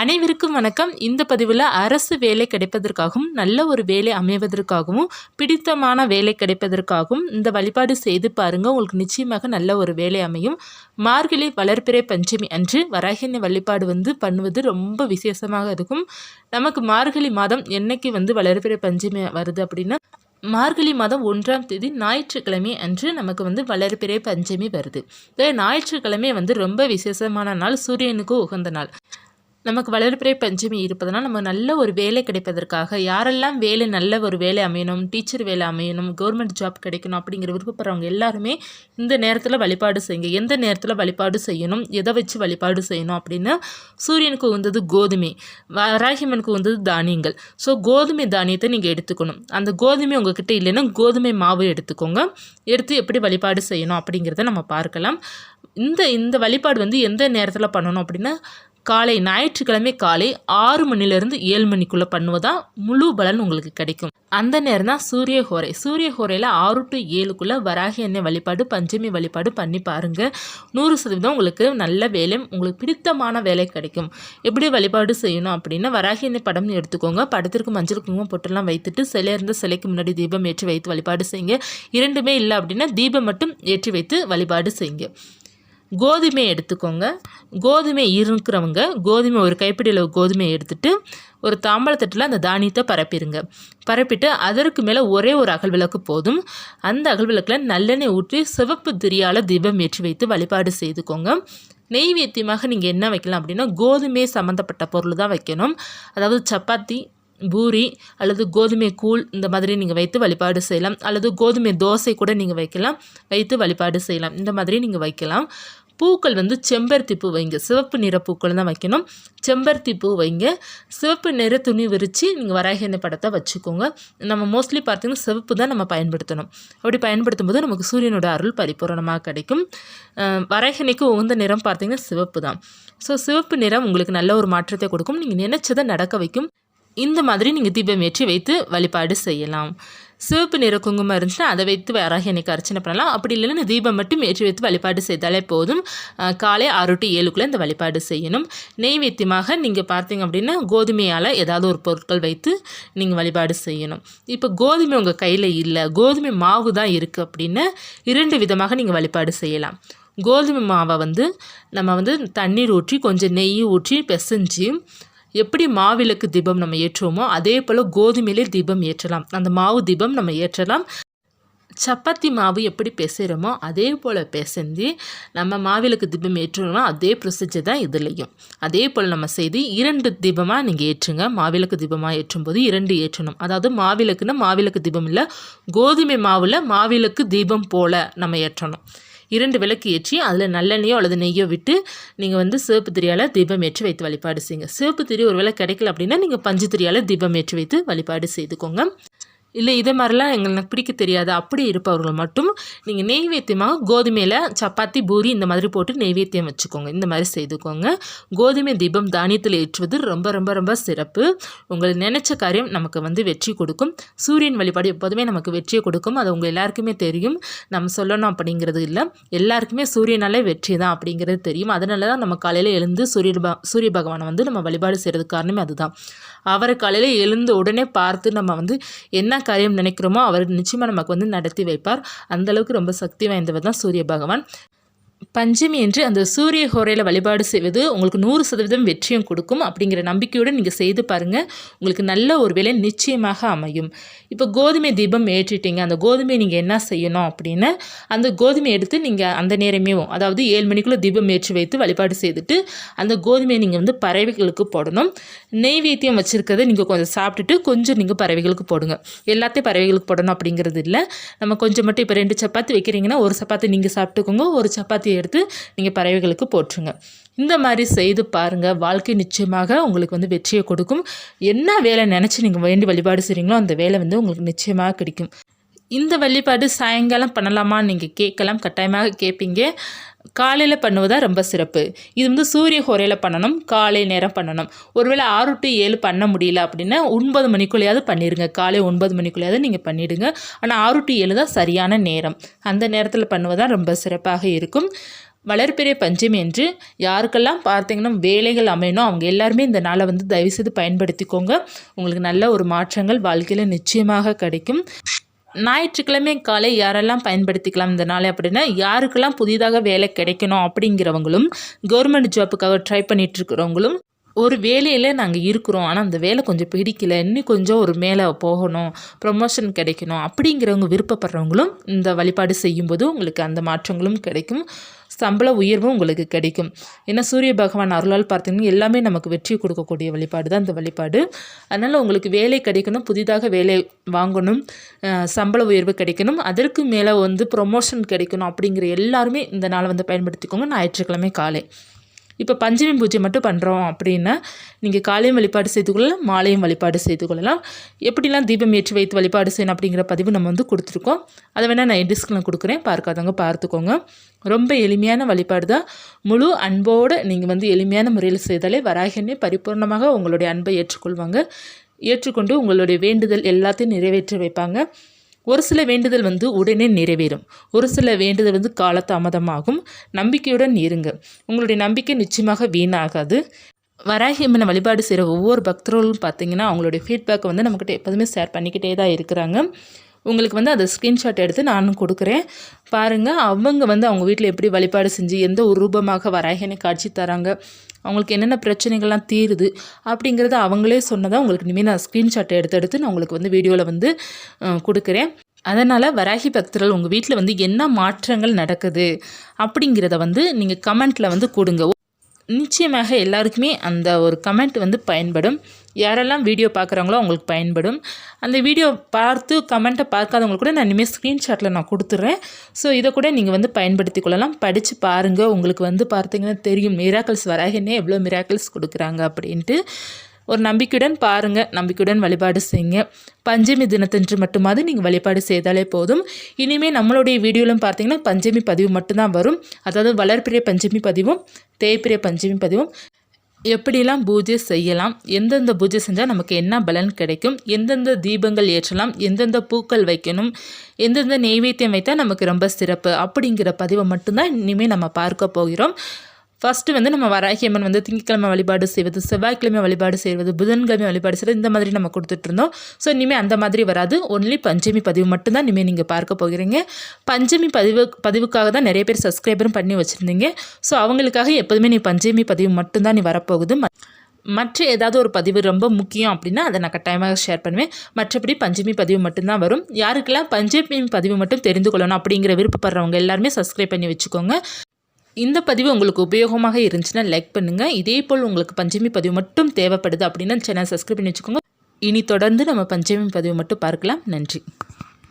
அனைவருக்கும் வணக்கம். இந்த பதிவில் அரசு வேலை கிடைப்பதற்காகவும் நல்ல ஒரு வேலை அமைவதற்காகவும் பிடித்தமான வேலை கிடைப்பதற்காகவும் இந்த வழிபாடு செய்து பாருங்கள் உங்களுக்கு நிச்சயமாக நல்ல ஒரு வேலை அமையும். மார்கழி வளர்ப்பிறை பஞ்சமி அன்று வராகினி வழிபாடு வந்து பண்ணுவது ரொம்ப விசேஷமாக இருக்கும். நமக்கு மார்கழி மாதம் என்னைக்கு வந்து வளர்ப்பிறை பஞ்சமி வருது அப்படின்னா மார்கழி மாதம் ஒன்றாம் தேதி ஞாயிற்றுக்கிழமை அன்று நமக்கு வந்து வளர்பிறை பஞ்சமி வருது. ஞாயிற்றுக்கிழமை வந்து ரொம்ப விசேஷமான நாள். சூரியனுக்கு உகந்த நாள். நமக்கு வளர்பிறை பஞ்சமி இருப்பதனால் நம்ம நல்ல ஒரு வேலை கிடைப்பதற்காக யாரெல்லாம் வேலை நல்ல ஒரு வேலை அமையணும் டீச்சர் வேலை அமையணும் கவர்மெண்ட் ஜாப் கிடைக்கணும் அப்படிங்கிற விருப்பப்படுறவங்க எல்லாருமே இந்த நேரத்தில் வழிபாடு செய்யுங்க. எந்த நேரத்தில் வழிபாடு செய்யணும் எதை வச்சு வழிபாடு செய்யணும் அப்படின்னு சூரியனுக்கு உந்தது கோதுமை வராகிமனுக்கு உந்தது தானியங்கள். ஸோ கோதுமை தானியத்தை நீங்கள் எடுத்துக்கணும். அந்த கோதுமை உங்ககிட்ட இல்லைன்னா கோதுமை மாவு எடுத்துக்கோங்க. எடுத்து எப்படி வழிபாடு செய்யணும் அப்படிங்கிறத நம்ம பார்க்கலாம். இந்த இந்த வழிபாடு வந்து எந்த நேரத்தில் பண்ணணும் அப்படின்னா காலை ஞாயிற்றுக்கிழமை காலை ஆறு மணிலேருந்து ஏழு மணிக்குள்ளே பண்ணுவதான் முழு பலன் உங்களுக்கு கிடைக்கும். அந்த நேரம் தான் சூரிய ஹோரை. சூரிய ஹோரையில் ஆறு டு ஏழுக்குள்ளே வராகி எண்ணெய் வழிபாடு பஞ்சமி வழிபாடு பண்ணி பாருங்கள் நூறு சதவீதம் உங்களுக்கு நல்ல வேலை உங்களுக்கு பிடித்தமான வேலை கிடைக்கும். எப்படி வழிபாடு செய்யணும் அப்படின்னா வராகி எண்ணெய் படம் எடுத்துக்கோங்க. படத்திற்கு மஞ்சள் குங்குமம் பொட்டெல்லாம் வைத்துட்டு சிலை இருந்த சிலைக்கு முன்னாடி தீபம் ஏற்றி வைத்து வழிபாடு செய்யுங்க. இரண்டுமே இல்லை அப்படின்னா தீபம் மட்டும் ஏற்றி வைத்து வழிபாடு செய்யுங்க. கோதுமை எடுத்துக்கோங்க. கோதுமை இருக்கிறவங்க கோதுமை ஒரு கைப்பிடியில் கோதுமையை எடுத்துகிட்டு ஒரு தாம்பழத்தட்டில் அந்த தானியத்தை பரப்பிடுங்க பரப்பிட்டு அதற்கு மேலே ஒரே ஒரு அகல் விளக்கு போதும். அந்த அகல் விளக்கில் நல்லெண்ணெய் ஊற்றி சிவப்பு திரியால் தீபம் ஏற்றி வைத்து வழிபாடு செய்துக்கோங்க. நெய்வேத்தியமாக நீங்கள் என்ன வைக்கலாம் அப்படின்னா கோதுமை சம்மந்தப்பட்ட பொருள் தான் வைக்கணும். அதாவது சப்பாத்தி பூரி அல்லது கோதுமை கூழ் இந்த மாதிரி நீங்கள் வைத்து வழிபாடு செய்யலாம். அல்லது கோதுமை தோசை கூட நீங்கள் வைக்கலாம். வைத்து வழிபாடு செய்யலாம். இந்த மாதிரி நீங்கள் வைக்கலாம். பூக்கள் வந்து செம்பருத்தி பூ வைங்க. சிவப்பு நிற பூக்கள் தான் வைக்கணும். செம்பருத்தி பூ வைங்க. சிவப்பு நிற துணி விரித்து நீங்கள் வராகி எண்ணெய் படத்தை வச்சுக்கோங்க. நம்ம மோஸ்ட்லி பார்த்திங்கன்னா சிவப்பு தான் நம்ம பயன்படுத்தணும். அப்படி பயன்படுத்தும் போது நமக்கு சூரியனோட அருள் பரிபூரணமாக கிடைக்கும். வராகி உகந்த நிறம் பார்த்திங்கன்னா சிவப்பு தான். ஸோ சிவப்பு நிறம் உங்களுக்கு நல்ல ஒரு மாற்றத்தை கொடுக்கும். நீங்கள் நினச்சதை நடக்க வைக்கும். இந்த மாதிரி நீங்கள் தீபம் ஏற்றி வைத்து வழிபாடு செய்யலாம். சிவப்பு நிற குங்குமம் இருந்துச்சுன்னா அதை வைத்து வேறாக எனக்கு அர்ச்சனை பண்ணலாம். அப்படி இல்லைன்னா தீபம் மட்டும் ஏற்றி வைத்து வழிபாடு செய்தாலே போதும். காலை ஆறு டு ஏழுக்குள்ளே இந்த வழிபாடு செய்யணும். நெய்வேத்தியமாக நீங்கள் பார்த்தீங்க அப்படின்னா கோதுமையால் ஏதாவது ஒரு பொருட்கள் வைத்து நீங்கள் வழிபாடு செய்யணும். இப்போ கோதுமை உங்கள் கையில் இல்லை. கோதுமை மாவு தான் இருக்குது அப்படின்னு இரண்டு விதமாக நீங்கள் வழிபாடு செய்யலாம். கோதுமை மாவை வந்து நம்ம வந்து தண்ணீர் ஊற்றி கொஞ்சம் நெய் ஊற்றி பிசைஞ்சு எப்படி மாவிளக்கு தீபம் நம்ம ஏற்றுவோமோ அதே போல் கோதுமையிலே தீபம் ஏற்றலாம். அந்த மாவு தீபம் நம்ம ஏற்றலாம். சப்பாத்தி மாவு எப்படி பிசைகிறோமோ அதே போல் பிசைஞ்சு நம்ம மாவிளக்கு தீபம் ஏற்றுறோமோ அதே ப்ரொசீஜர் தான் இதுலேயும். அதே போல் நம்ம செய்து இரண்டு தீபமாக நீங்கள் ஏற்றுங்க. மாவிளக்கு தீபமாக ஏற்றும்போது இரண்டு ஏற்றணும். அதாவது மாவிளக்குன்னா மாவிளக்கு தீபம் இல்லை கோதுமை மாவில் மாவிளக்கு தீபம் போல் நம்ம ஏற்றணும். இரண்டு விளக்கு ஏற்றி அதில் நல்லெண்ணெயோ அல்லது நெய்யோ விட்டு நீங்கள் வந்து சிவப்பு திரியால் தீபம் ஏற்றி வைத்து வழிபாடு செய்யுங்க. சிவப்பு திரி ஒரு வேளை கிடைக்கல அப்படின்னா நீங்கள் பஞ்சு திரியால் தீபம் ஏற்றி வைத்து வழிபாடு செய்துக்கோங்க. இல்லை இதை மாதிரிலாம் எங்களுக்கு பிடிக்க தெரியாது. அப்படி இருப்பவர்கள் மட்டும் நீங்கள் நெய்வேத்தியமாக கோதுமையில் சப்பாத்தி பூரி இந்த மாதிரி போட்டு நெய்வேத்தியம் வச்சுக்கோங்க. இந்த மாதிரி செய்துக்கோங்க. கோதுமை தீபம் தானியத்தில் ஏற்றுவது ரொம்ப ரொம்ப ரொம்ப சிறப்பு. உங்களுக்கு நினச்ச காரியம் நமக்கு வந்து வெற்றி கொடுக்கும். சூரியன் வழிபாடு எப்போதுமே நமக்கு வெற்றியை கொடுக்கும். அது உங்கள் எல்லாருக்குமே தெரியும். நம்ம சொல்லணும் அப்படிங்கிறது இல்லை. எல்லாருக்குமே சூரியனாலே வெற்றி தான் அப்படிங்கிறது தெரியும். அதனால தான் நம்ம காலையில் எழுந்து சூரிய சூரிய பகவானை வந்து நம்ம வழிபாடு செய்கிறது காரணமே அதுதான். அவரை காலையில் எழுந்து உடனே பார்த்து நம்ம வந்து என்ன காரியம் நினைக்கிறோமோ அவர் நிச்சயமாக நமக்கு வந்து நடத்தி வைப்பார். அந்தளவுக்கு ரொம்ப சக்தி வாய்ந்தவர் தான் சூரிய பகவான். பஞ்சமி என்று அந்த சூரிய ஹோரையில் வழிபாடு செய்வது உங்களுக்கு நூறு சதவீதம் வெற்றியும் கொடுக்கும் அப்படிங்கிற நம்பிக்கையோடு நீங்கள் செய்து பாருங்கள் உங்களுக்கு நல்ல ஒரு வேலை நிச்சயமாக அமையும். இப்போ கோதுமை தீபம் ஏற்றிட்டீங்க. அந்த கோதுமையை நீங்கள் என்ன செய்யணும் அப்படின்னு அந்த கோதுமை எடுத்து நீங்கள் அந்த நேரமே அதாவது ஏழு மணிக்குள்ளே தீபம் ஏற்றி வைத்து வழிபாடு செய்துட்டு அந்த கோதுமையை நீங்கள் வந்து பறவைகளுக்கு போடணும். நெய்வேத்தியம் வச்சுருக்கிறத நீங்கள் கொஞ்சம் சாப்பிட்டுட்டு கொஞ்சம் நீங்கள் பறவைகளுக்கு போடுங்க. எல்லாத்தையும் பறவைகளுக்கு போடணும் அப்படிங்கிறது இல்லை. நம்ம கொஞ்சம் மட்டும் இப்போ ரெண்டு சப்பாத்தி வைக்கிறீங்கன்னா ஒரு சப்பாத்தி நீங்கள் சாப்பிட்டுக்கோங்க. ஒரு சப்பாத்தி எடுத்து நீங்கள் பறவைகளுக்கு போற்றுங்க. இந்த மாதிரி செய்து பாருங்கள் வாழ்க்கை நிச்சயமாக உங்களுக்கு வந்து வெற்றியை கொடுக்கும். என்ன வேலை நினச்சி நீங்கள் வேண்டி வழிபாடு செய்கிறீங்களோ அந்த வேலை வந்து உங்களுக்கு நிச்சயமாக கிடைக்கும். இந்த வழிபாடு சாயங்காலம் பண்ணலாமான்னு நீங்கள் கேட்கலாம். கட்டாயமாக கேட்பீங்க காலையில் பண்ணுவதா ரொம்ப சிறப்பு. இது வந்து சூரிய ஹோரையில் பண்ணணும். காலை நேரம் பண்ணணும். ஒருவேளை ஆறு டு ஏழு பண்ண முடியல அப்படின்னா ஒன்பது மணிக்குள்ளேயாவது பண்ணிடுங்க காலை ஒன்பது மணிக்குள்ளேயாவது நீங்கள் பண்ணிவிடுங்க ஆனால் ஆறு டு ஏழு தான் சரியான நேரம். அந்த நேரத்தில் பண்ணுவதா ரொம்ப சிறப்பாக இருக்கும். வளர்பிறை பஞ்சமி என்று யாருக்கெல்லாம் பார்த்தீங்கன்னா வேலைகள் அமையணும் அவங்க எல்லாருமே இந்த நாளை வந்து தயவுசெய்து பயன்படுத்திக்கோங்க. உங்களுக்கு நல்ல ஒரு மாற்றங்கள் வாழ்க்கையில் நிச்சயமாக கிடைக்கும். ஞாயிற்றுக்கிழமை காலை யாரெல்லாம் பயன்படுத்திக்கலாம் இந்த நாளை அப்படின்னா யாருக்கெல்லாம் புதிதாக வேலை கிடைக்கணும் அப்படிங்கிறவங்களும் கவர்மெண்ட் ஜாப்புக்காக ட்ரை பண்ணிட்டு இருக்கிறவங்களும் ஒரு வேலையில் நாங்கள் இருக்கிறோம். ஆனால் அந்த வேலை கொஞ்சம் பிடிக்கல. இன்னும் கொஞ்சம் ஒரு மேலே போகணும். ப்ரொமோஷன் கிடைக்கணும். அப்படிங்கிறவங்க விருப்பப்படுறவங்களும் இந்த வழிபாடு செய்யும்போது உங்களுக்கு அந்த மாற்றங்களும் கிடைக்கும். சம்பள உயர்வும் உங்களுக்கு கிடைக்கும். ஏன்னா சூரிய பகவான் அருளால் பார்த்தீங்கன்னா எல்லாமே நமக்கு வெற்றி கொடுக்கக்கூடிய வழிபாடு தான் இந்த வழிபாடு. அதனால் உங்களுக்கு வேலை கிடைக்கணும். புதிதாக வேலை வாங்கணும். சம்பள உயர்வு கிடைக்கணும். அதற்கு மேலே வந்து ப்ரொமோஷன் கிடைக்கணும் அப்படிங்கிற எல்லாருமே இந்த நாளை வந்து பயன்படுத்திக்கோங்க. ஞாயிற்றுக்கிழமை காலை. இப்போ பஞ்சமி பூஜை மட்டும் பண்ணுறோம் அப்படின்னா நீங்கள் காலையும் வழிபாடு செய்து கொள்ளலாம் மாலையும் வழிபாடு செய்து கொள்ளலாம். எப்படிலாம் தீபம் ஏற்றி வைத்து வழிபாடு செய்யணும் அப்படிங்கிற பதிவு நம்ம வந்து கொடுத்துருக்கோம். அதை வேணால் நான் டிஸ்கில் கொடுக்குறேன். பார்க்காதவங்க பார்த்துக்கோங்க. ரொம்ப எளிமையான வழிபாடு தான். முழு அன்போடு நீங்கள் வந்து எளிமையான முறையில் செய்தாலே வராகனே பரிபூர்ணமாக உங்களுடைய அன்பை ஏற்றுக்கொள்வாங்க. ஏற்றுக்கொண்டு உங்களுடைய வேண்டுதல் எல்லாத்தையும் நிறைவேற்றி வைப்பாங்க. ஒரு சில வேண்டுதல் வந்து உடனே நிறைவேறும். ஒரு சில வேண்டுதல் வந்து காலதாமதமாகும். நம்பிக்கையுடன் இருங்க. உங்களுடைய நம்பிக்கை நிச்சயமாக வீணாகாது. வராகியம்மனை வழிபாடு செய்கிற ஒவ்வொரு பக்தர்களும் பார்த்தீங்கன்னா அவங்களுடைய ஃபீட்பேக்கை வந்து நம்மக்கிட்ட எப்போதுமே ஷேர் பண்ணிக்கிட்டே தான் இருக்கிறாங்க. உங்களுக்கு வந்து அதை ஸ்க்ரீன்ஷாட் எடுத்து நானும் கொடுக்குறேன். பாருங்கள் அவங்க வந்து அவங்க வீட்டில் எப்படி வழிபாடு செஞ்சு எந்த ஒரு ரூபமாக வராகினை காட்சி தராங்க. அவங்களுக்கு என்னென்ன பிரச்சனைகள்லாம் தீருது அப்படிங்கிறத அவங்களே சொன்னதாக உங்களுக்கு இனிமேல் நான் ஸ்க்ரீன்ஷாட்டை எடுத்து எடுத்து நான் உங்களுக்கு வந்து வீடியோவில் வந்து கொடுக்குறேன். அதனால் வராகி பக்தர்கள் உங்கள் வீட்டில் வந்து என்ன மாற்றங்கள் நடக்குது அப்படிங்கிறத வந்து நீங்கள் கமெண்ட்டில் வந்து கொடுங்க. நிச்சயமாக எல்லாருக்குமே அந்த ஒரு கமெண்ட் வந்து பயன்படும். யாரெல்லாம் வீடியோ பார்க்குறாங்களோ அவங்களுக்கு பயன்படும். அந்த வீடியோ பார்த்து கமெண்ட்டை பார்க்காதவங்களுக்கு கூட நான் இனிமேல் ஸ்க்ரீன்ஷாட்டில் நான் கொடுத்துட்றேன் ஸோ இதை கூட நீங்கள் வந்து பயன்படுத்தி கொள்ளலாம். படித்து பாருங்கள் உங்களுக்கு வந்து பார்த்தீங்கன்னா தெரியும். மிராக்கல்ஸ் வராகனே எவ்வளோ மிராக்கல்ஸ் கொடுக்குறாங்க அப்படின்ட்டு. ஒரு நம்பிக்கையுடன் பாருங்கள் நம்பிக்கையுடன் வழிபாடு செய்யுங்க. பஞ்சமி தினத்தன்று மட்டுமாவது நீங்கள் வழிபாடு செய்தாலே போதும். இனிமேல் நம்மளுடைய வீடியோலும் பார்த்தீங்கன்னா பஞ்சமி பதிவு மட்டும்தான் வரும். அதாவது வளர்பிரிய பஞ்சமி பதிவும் தேய்பிரிய பஞ்சமி பதிவும். எப்படிலாம் பூஜை செய்யலாம் எந்தெந்த பூஜை செஞ்சால் நமக்கு என்ன பலன் கிடைக்கும் எந்தெந்த தீபங்கள் ஏற்றலாம் எந்தெந்த பூக்கள் வைக்கணும் எந்தெந்த நெய்வேத்தியம் வைத்தால் நமக்கு ரொம்ப சிறப்பு அப்படிங்கிற பதிவை மட்டும்தான் இனிமேல் நம்ம பார்க்க போகிறோம். ஃபஸ்ட்டு வந்து நம்ம வராகி அம்மன் வந்து திங்கக்கிழமை வழிபாடு செய்வது செவ்வாய்க்கிழமை வழிபாடு செய்வது புதன்கிழமை வழிபாடு செய்வது இந்த மாதிரி நம்ம கொடுத்துட்ருந்தோம் ஸோ இனிமேல் அந்த மாதிரி வராது. ஒன்லி பஞ்சமி பதிவு மட்டும்தான் இனிமேல் நீங்கள் பார்க்க போகிறீங்க. பஞ்சமி பதிவு பதிவுக்காக தான் நிறைய பேர் சப்ஸ்கிரைபரும் பண்ணி வச்சுருந்தீங்க. ஸோ அவங்களுக்காக எப்போதுமே நீ பஞ்சமி பதிவு மட்டும்தான் நீ வரப்போகுது. மற்ற ஏதாவது ஒரு பதிவு ரொம்ப முக்கியம் அப்படின்னா அதை நான் கட்டாயமாக ஷேர் பண்ணுவேன். மற்றபடி பஞ்சமி பதிவு மட்டும்தான் வரும். யாருக்கெல்லாம் பஞ்சமி பதிவு மட்டும் தெரிந்து கொள்ளணும் அப்படிங்கிற விருப்பப்படுறவங்க எல்லாருமே சப்ஸ்கிரைப் பண்ணி வச்சுக்கோங்க. இந்த பதிவு உங்களுக்கு உபயோகமாக இருந்துச்சுன்னா லைக் பண்ணுங்கள் இதே போல் உங்களுக்கு பஞ்சமி பதிவு மட்டும் தேவைப்படுது அப்படின்னா சேனல் சப்ஸ்கிரைப் பண்ணி வச்சுக்கோங்க. இனி தொடர்ந்து நம்ம பஞ்சமி பதிவு மட்டும் பார்க்கலாம். நன்றி.